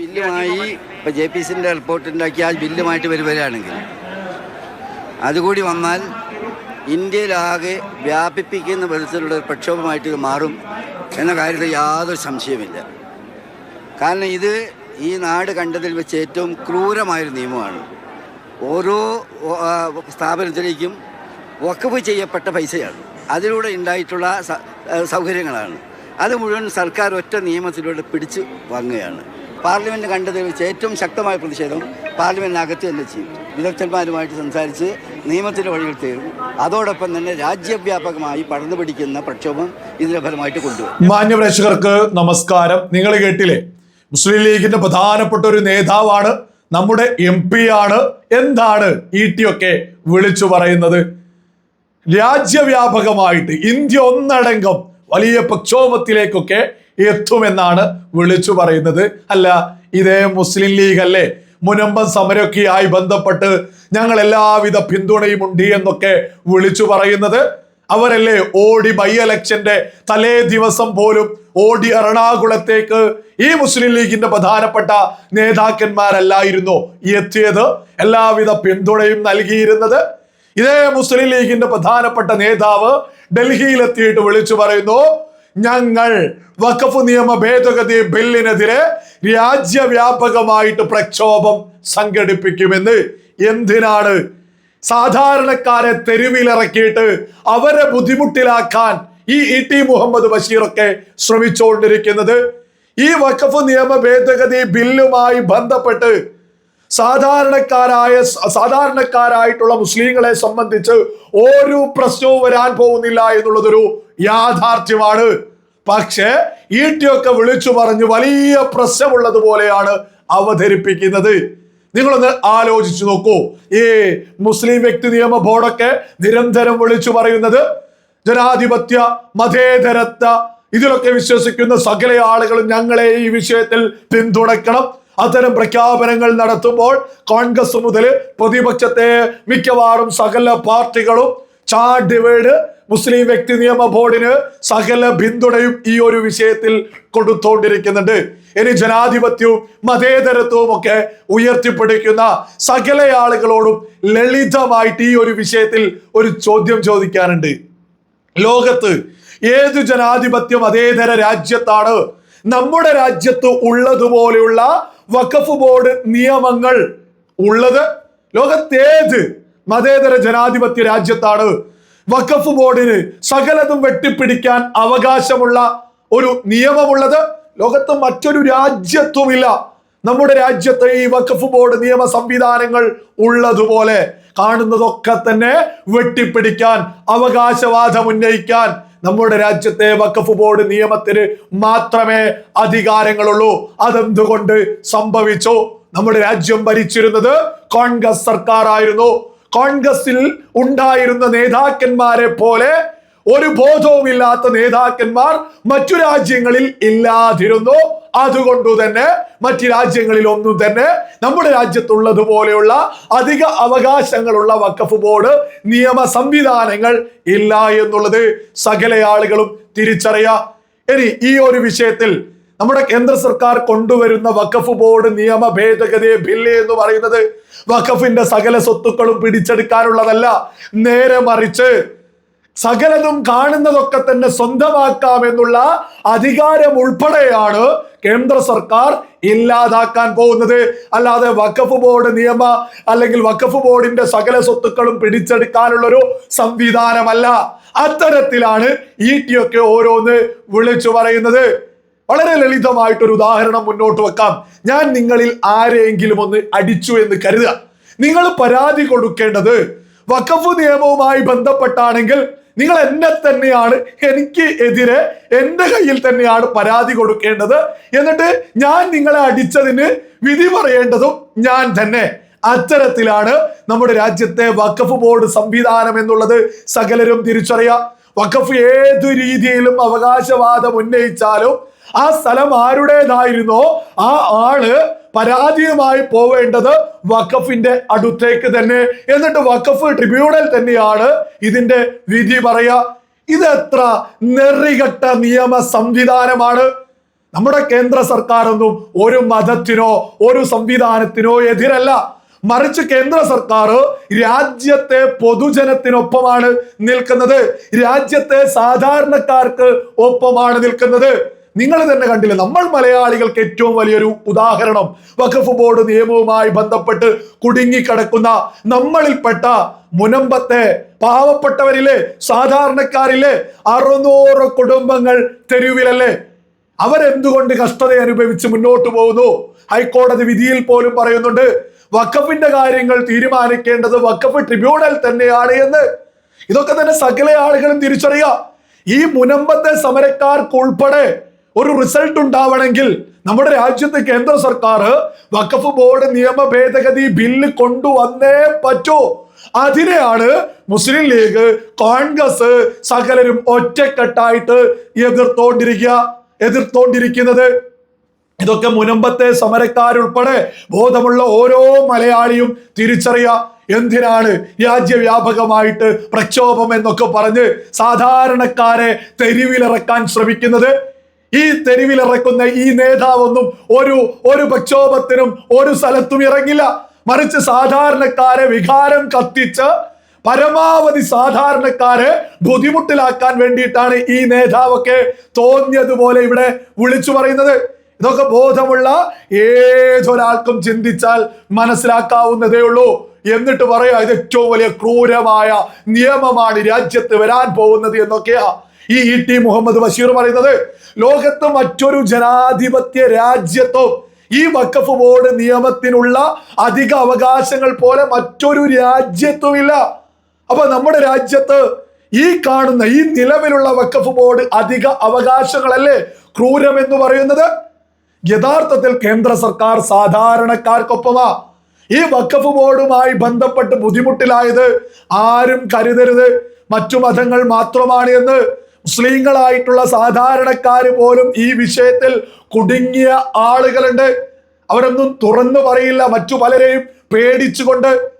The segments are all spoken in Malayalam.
ബില്ലുമായി ഇപ്പോൾ ജെ പി സിന്റെ റിപ്പോർട്ട് ഉണ്ടാക്കി ആ ബില്ലുമായിട്ട് വരുവരാണെങ്കിൽ അതുകൂടി വന്നാൽ ഇന്ത്യയിലാകെ വ്യാപിപ്പിക്കുന്ന വിധത്തിലുള്ള ഒരു പ്രക്ഷോഭമായിട്ട് ഇത് മാറും എന്ന കാര്യത്തിൽ യാതൊരു സംശയമില്ല കാരണം ഇത് ഈ നാട് കണ്ടതിൽ വെച്ച് ഏറ്റവും ക്രൂരമായൊരു നിയമമാണ്. ഓരോ സ്ഥാപനത്തിലേക്കും വക്കഫ് ചെയ്യപ്പെട്ട പൈസയാണ്. അതിലൂടെ ഉണ്ടായിട്ടുള്ള സൗകര്യങ്ങളാണ്. അത് മുഴുവൻ സർക്കാർ ഒറ്റ നിയമത്തിലൂടെ പിടിച്ച് വാങ്ങുകയാണ്. പാർലമെന്റ് കണ്ടതിൽ വെച്ച് ഏറ്റവും ശക്തമായ പ്രതിഷേധം പാർലമെന്റിനകത്ത് തന്നെ ചെയ്യും വിദഗ്ധന്മാരുമായിട്ട് സംസാരിച്ച് നിയമത്തിന്റെ വഴികൾ തേടും. അതോടൊപ്പം തന്നെ രാജ്യവ്യാപകമായി പടർന്നു പിടിക്കുന്ന പ്രക്ഷോഭം ഇതിന്റെ ഫലമായിട്ട് കൊണ്ടുവരും മാന്യ പ്രേക്ഷകർക്ക് നമസ്കാരം. നിങ്ങൾ കേട്ടില്ലേ? മുസ്ലിം ലീഗിന്റെ പ്രധാനപ്പെട്ട ഒരു നേതാവാണ് നമ്മുടെ എം പി ആണ്. എന്താണ് ഇ ടി ഒക്കെ വിളിച്ചു പറയുന്നത്? രാജ്യവ്യാപകമായിട്ട് ഇന്ത്യ ഒന്നടങ്കം വലിയ പ്രക്ഷോഭത്തിലേക്കൊക്കെ എത്തുമെന്നാണ് വിളിച്ചു പറയുന്നത്. അല്ല ഇതേ മുസ്ലിം ലീഗ് അല്ലേ? മുനമ്പം സമരമൊക്കെയായി ബന്ധപ്പെട്ട് ഞങ്ങൾ എല്ലാവിധ പിന്തുണയും ഉണ്ട് എന്നൊക്കെ വിളിച്ചു പറയുന്നത്. അവരല്ലേ ഓടി ബൈ എലക്ഷന്റെ തലേ ദിവസം പോലും ഓടി എറണാകുളത്തേക്ക് ഈ മുസ്ലിം ലീഗിന്റെ പ്രധാനപ്പെട്ട നേതാക്കന്മാരല്ലായിരുന്നു എത്തിയത്. എല്ലാവിധ പിന്തുണയും നൽകിയിരുന്നത്. ഇതേ മുസ്ലിം ലീഗിന്റെ പ്രധാനപ്പെട്ട നേതാവ് ഡൽഹിയിലെത്തിയിട്ട് വിളിച്ചു പറയുന്നു ഞങ്ങൾ വഖഫ് നിയമ ഭേദഗതി ബില്ലിനെതിരെ രാജ്യവ്യാപകമായിട്ട് പ്രക്ഷോഭം സംഘടിപ്പിക്കുമെന്ന് എന്തിനാണ് സാധാരണക്കാരെ തെരുവിലിറക്കിയിട്ട് അവരെ ബുദ്ധിമുട്ടിലാക്കാൻ ഈ ഇ ടി മുഹമ്മദ് ബഷീറൊക്കെ ശ്രമിച്ചുകൊണ്ടിരിക്കുന്നത്? ഈ വഖഫ് നിയമ ഭേദഗതി ബില്ലുമായി ബന്ധപ്പെട്ട് സാധാരണക്കാരായ സാധാരണക്കാരായിട്ടുള്ള മുസ്ലിങ്ങളെ സംബന്ധിച്ച് ഒരു പ്രശ്നവും വരാൻ പോകുന്നില്ല എന്നുള്ളതൊരു യാഥാർത്ഥ്യമാണ്. പക്ഷേ ഈട്ടിയൊക്കെ വിളിച്ചു പറഞ്ഞ് വലിയ പ്രശ്നമുള്ളതുപോലെയാണ് അവതരിപ്പിക്കുന്നത്. നിങ്ങളൊന്ന് ആലോചിച്ചു നോക്കൂ. ഈ മുസ്ലിം വ്യക്തി നിയമ ബോർഡൊക്കെ നിരന്തരം വിളിച്ചു പറയുന്നത് ജനാധിപത്യ മതേതരത്വ ഇതിലൊക്കെ വിശ്വസിക്കുന്ന സകല ആളുകളും ഞങ്ങളെ ഈ വിഷയത്തിൽ പിന്തുണയ്ക്കണം. അത്തരം പ്രഖ്യാപനങ്ങൾ നടത്തുമ്പോൾ കോൺഗ്രസ് മുതൽ പ്രതിപക്ഷത്തെ മിക്കവാറും സകല പാർട്ടികളും ചാർട്ട് ഡിവൈഡ് മുസ്ലിം വ്യക്തി നിയമ ബോർഡിന് സകല പിന്തുണയും ഈ ഒരു വിഷയത്തിൽ കൊടുത്തോണ്ടിരിക്കുന്നുണ്ട്. ഇനി ജനാധിപത്യവും മതേതരത്വവും ഒക്കെ ഉയർത്തിപ്പിടിക്കുന്ന സകല ആളുകളോടും ലളിതമായിട്ട് ഈ ഒരു വിഷയത്തിൽ ഒരു ചോദ്യം ചോദിക്കാനുണ്ട്. ലോകത്ത് ഏത് ജനാധിപത്യ മതേതര രാജ്യത്താണ്? നമ്മുടെ രാജ്യത്ത് ഉള്ളതുപോലെയുള്ള വഖഫ് ബോർഡ് നിയമങ്ങൾ ഉള്ളത് ലോകത്തേത്? മതേതര ജനാധിപത്യ രാജ്യത്താണ്. വഖഫ് ബോർഡിന് സകലതും വെട്ടിപ്പിടിക്കാൻ അവകാശമുള്ള ഒരു നിയമമുള്ളത്. ലോകത്ത് മറ്റൊരു രാജ്യത്തുമില്ല. നമ്മുടെ രാജ്യത്തെ ഈ വഖഫ് ബോർഡ് നിയമ സംവിധാനങ്ങൾ ഉള്ളതുപോലെ കാണുന്നതൊക്കെ തന്നെ വെട്ടിപ്പിടിക്കാൻ അവകാശവാദം ഉന്നയിക്കാൻ നമ്മുടെ രാജ്യത്തെ വഖഫ് ബോർഡ് നിയമത്തിന് മാത്രമേ അധികാരങ്ങളുള്ളൂ. അതെന്തുകൊണ്ട് സംഭവിച്ചു? നമ്മുടെ രാജ്യം ഭരിച്ചിരുന്നത് കോൺഗ്രസ് സർക്കാർ ആയിരുന്നു കോൺഗ്രസിൽ ഉണ്ടായിരുന്ന നേതാക്കന്മാരെ പോലെ ഒരു ബോധവുമില്ലാത്ത നേതാക്കന്മാർ മറ്റു രാജ്യങ്ങളിൽ ഇല്ലാതിരുന്നു. അതുകൊണ്ടു തന്നെ മറ്റു രാജ്യങ്ങളിൽ ഒന്നും തന്നെ നമ്മുടെ രാജ്യത്തുള്ളതുപോലെയുള്ള അധിക അവകാശങ്ങളുള്ള വക്കഫ് ബോർഡ് നിയമ സംവിധാനങ്ങൾ ഇല്ല എന്നുള്ളത് സകല ആളുകളും തിരിച്ചറിയ. ഇനി ഈ ഒരു വിഷയത്തിൽ നമ്മുടെ കേന്ദ്ര സർക്കാർ കൊണ്ടുവരുന്ന വഖഫ് ബോർഡ് നിയമ ഭേദഗതി ബില്ല് എന്ന് പറയുന്നത് വഖഫിന്റെ സകല സ്വത്തുക്കളും പിടിച്ചെടുക്കാനുള്ളതല്ല. നേരെ മറിച്ച് സകലതും കാണുന്നതൊക്കെ തന്നെ സ്വന്തമാക്കാം എന്നുള്ള അധികാരം ഉൾപ്പെടെയാണ് കേന്ദ്ര സർക്കാർ ഇല്ലാതാക്കാൻ പോകുന്നത്. അല്ലാതെ വഖഫ് ബോർഡ് നിയമ അല്ലെങ്കിൽ വഖഫ് ബോർഡിന്റെ സകല സ്വത്തുക്കളും പിടിച്ചെടുക്കാനുള്ളൊരു സംവിധാനമല്ല. അത്തരത്തിലാണ് ഈ ടി ഒക്കെ ഓരോന്ന് വിളിച്ചു പറയുന്നത്. വളരെ ലളിതമായിട്ടൊരു ഉദാഹരണം മുന്നോട്ട് വെക്കാം. ഞാൻ നിങ്ങളിൽ ആരെയെങ്കിലും ഒന്ന് അടിച്ചു എന്ന് കരുതുക. നിങ്ങൾ പരാതി കൊടുക്കേണ്ടത് വഖഫ് നിയമവുമായി ബന്ധപ്പെട്ടാണെങ്കിൽ നിങ്ങൾ എന്നെ തന്നെയാണ് എനിക്ക് എതിരെ എന്റെ കയ്യിൽ തന്നെയാണ് പരാതി കൊടുക്കേണ്ടത്. എന്നിട്ട് ഞാൻ നിങ്ങളെ അടിച്ചതിന് വിധി പറയേണ്ടതും ഞാൻ തന്നെ. അത്തരത്തിലാണ് നമ്മുടെ രാജ്യത്തെ വഖഫ് ബോർഡ് സംവിധാനം എന്നുള്ളത് സകലരും തിരിച്ചറിയാം വഖഫ് ഏതു രീതിയിലും അവകാശവാദം ഉന്നയിച്ചാലും ആ സ്ഥലം ആരുടേതായിരുന്നോ ആ ആൾ പരാതിയുമായി പോവേണ്ടത് വഖഫിന്റെ അടുത്തേക്ക് തന്നെ. എന്നിട്ട് വഖഫ് ട്രിബ്യൂണൽ തന്നെയാണ് ഇതിന്റെ വിധി പറയാ ഇത് എത്ര നെറികെട്ട നിയമ സംവിധാനമാണ്. നമ്മുടെ കേന്ദ്ര സർക്കാരൊന്നും ഒരു മതത്തിനോ ഒരു സംവിധാനത്തിനോ എതിരല്ല. മറിച്ച് കേന്ദ്ര സർക്കാർ രാജ്യത്തെ പൊതുജനത്തിനൊപ്പമാണ് നിൽക്കുന്നത്. രാജ്യത്തെ സാധാരണക്കാർക്ക് ഒപ്പമാണ് നിൽക്കുന്നത്. നിങ്ങൾ തന്നെ കണ്ടില്ല നമ്മൾ മലയാളികൾക്ക് ഏറ്റവും വലിയൊരു ഉദാഹരണം. വഖഫ് ബോർഡ് നിയമവുമായി ബന്ധപ്പെട്ട് കുടുങ്ങിക്കിടക്കുന്ന നമ്മളിൽപ്പെട്ട മുനമ്പത്തെ പാവപ്പെട്ടവരിലെ സാധാരണക്കാരിലെ അറുന്നൂറ് കുടുംബങ്ങൾ തെരുവിലല്ലേ? അവരെന്തുകൊണ്ട് കഷ്ടത അനുഭവിച്ച് മുന്നോട്ട് പോകുന്നു? ഹൈക്കോടതി വിധിയിൽ പോലും പറയുന്നുണ്ട് വഖഫിന്റെ കാര്യങ്ങൾ തീരുമാനിക്കേണ്ടത് വഖഫ് ട്രിബ്യൂണൽ തന്നെയാണ് എന്ന്. ഇതൊക്കെ തന്നെ സകല ആളുകളും തിരിച്ചറിയുക ഈ മുനമ്പത്തെ സമരക്കാർക്ക് ഉൾപ്പെടെ ഒരു റിസൾട്ട് ഉണ്ടാവണമെങ്കിൽ നമ്മുടെ രാജ്യത്ത് കേന്ദ്ര സർക്കാർ വഖഫ് ബോർഡ് നിയമ ഭേദഗതി ബില്ല് കൊണ്ടുവന്നേ പറ്റൂ. അതിനെയാണ് മുസ്ലിം ലീഗ് കോൺഗ്രസ് സകലരും ഒറ്റക്കെട്ടായിട്ട് എതിർത്തോണ്ടിരിക്കുക എതിർത്തോണ്ടിരിക്കുന്നത്. ഇതൊക്കെ മുനമ്പത്തെ സമരക്കാരുൾപ്പെടെ ബോധമുള്ള ഓരോ മലയാളിയും തിരിച്ചറിയുക. എന്തിനാണ് രാജ്യവ്യാപകമായിട്ട് പ്രക്ഷോഭം എന്നൊക്കെ പറഞ്ഞ് സാധാരണക്കാരെ തെരുവിലിറക്കാൻ ശ്രമിക്കുന്നത്? ഈ തെരുവിലിറക്കുന്ന ഈ നേതാവൊന്നും ഒരു ഒരു പ്രക്ഷോഭത്തിനും ഒരു സ്ഥലത്തും ഇറങ്ങില്ല. മറിച്ച് സാധാരണക്കാരെ വികാരം കത്തിച്ച് പരമാവധി സാധാരണക്കാരെ ബുദ്ധിമുട്ടിലാക്കാൻ വേണ്ടിയിട്ടാണ് ഈ നേതാവൊക്കെ തോന്നിയതുപോലെ ഇവിടെ വിളിച്ചു പറയുന്നത്. ഇതൊക്കെ ബോധമുള്ള ഏതൊരാൾക്കും ചിന്തിച്ചാൽ മനസ്സിലാക്കാവുന്നതേ ഉള്ളൂ. എന്നിട്ട് പറയാ ഇത് ഏറ്റവും വലിയ ക്രൂരമായ നിയമമാണ് രാജ്യത്ത് വരാൻ പോകുന്നത് എന്നൊക്കെയാ. ഈ ഇ ടി മുഹമ്മദ് ബഷീർ പറയുന്നത് ലോകത്ത് മറ്റൊരു ജനാധിപത്യ രാജ്യത്തോ ഈ വഖഫ് ബോർഡ് നിയമത്തിനുള്ള അധിക അവകാശങ്ങൾ പോലെ മറ്റൊരു രാജ്യത്തുമില്ല. അപ്പൊ നമ്മുടെ രാജ്യത്ത് ഈ കാണുന്ന ഈ നിലവിലുള്ള വഖഫ് ബോർഡ് അധിക അവകാശങ്ങളല്ലേ ക്രൂരം എന്ന് പറയുന്നത്? യഥാർത്ഥത്തിൽ കേന്ദ്ര സർക്കാർ സാധാരണക്കാർക്കൊപ്പമാ. ഈ വഖഫ് ബോർഡുമായി ബന്ധപ്പെട്ട് ബുദ്ധിമുട്ടിലായത് ആരും കരുതരുത്. മറ്റു മതങ്ങൾ മാത്രമാണ് എന്ന് മുസ്ലിങ്ങളായിട്ടുള്ള സാധാരണക്കാർ പോലും ഈ വിഷയത്തിൽ കുടുങ്ങിയ ആളുകളുണ്ട്. അവരൊന്നും തുറന്നു പറയില്ല. മറ്റു പലരെയും പേടിച്ചുകൊണ്ട്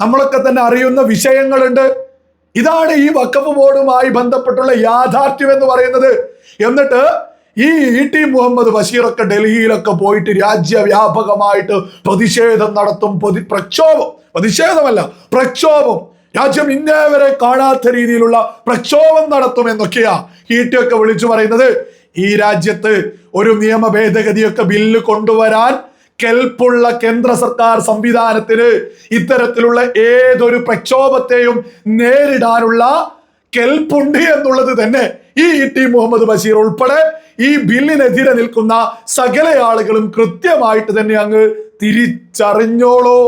നമ്മളൊക്കെ തന്നെ അറിയുന്ന വിഷയങ്ങളുണ്ട്. ഇതാണ് ഈ വക്കഫ് ബോർഡുമായി ബന്ധപ്പെട്ടുള്ള യാഥാർത്ഥ്യം എന്ന് പറയുന്നത്. എന്നിട്ട് ഈ ഇ ടി മുഹമ്മദ് ബഷീറൊക്കെ ഡൽഹിയിലൊക്കെ പോയിട്ട് രാജ്യവ്യാപകമായിട്ട് പ്രതിഷേധം നടത്തും. പ്രതി പ്രക്ഷോഭം. പ്രതിഷേധമല്ല പ്രക്ഷോഭം. രാജ്യം ഇന്നേ വരെ കാണാത്ത രീതിയിലുള്ള പ്രക്ഷോഭം നടത്തുമെന്നൊക്കെയാ ഹീറ്റൊക്കെ വിളിച്ചു പറയുന്നത്. ഈ രാജ്യത്ത് ഒരു നിയമ ഭേദഗതിയൊക്കെ ബില്ല് കൊണ്ടുവരാൻ കെൽപ്പുള്ള കേന്ദ്ര സർക്കാർ സംവിധാനത്തിന് ഇത്തരത്തിലുള്ള ഏതൊരു പ്രക്ഷോഭത്തെയും നേരിടാനുള്ള കെൽപ്പുണ്ട് എന്നുള്ളത് തന്നെ ഈ ടി മുഹമ്മദ് ബഷീർ ഉൾപ്പെടെ ഈ ബില്ലിനെതിരെ നിൽക്കുന്ന സകല ആളുകളും കൃത്യമായിട്ട് തന്നെ അങ്ങ് തിരിച്ചറിഞ്ഞോളൂ.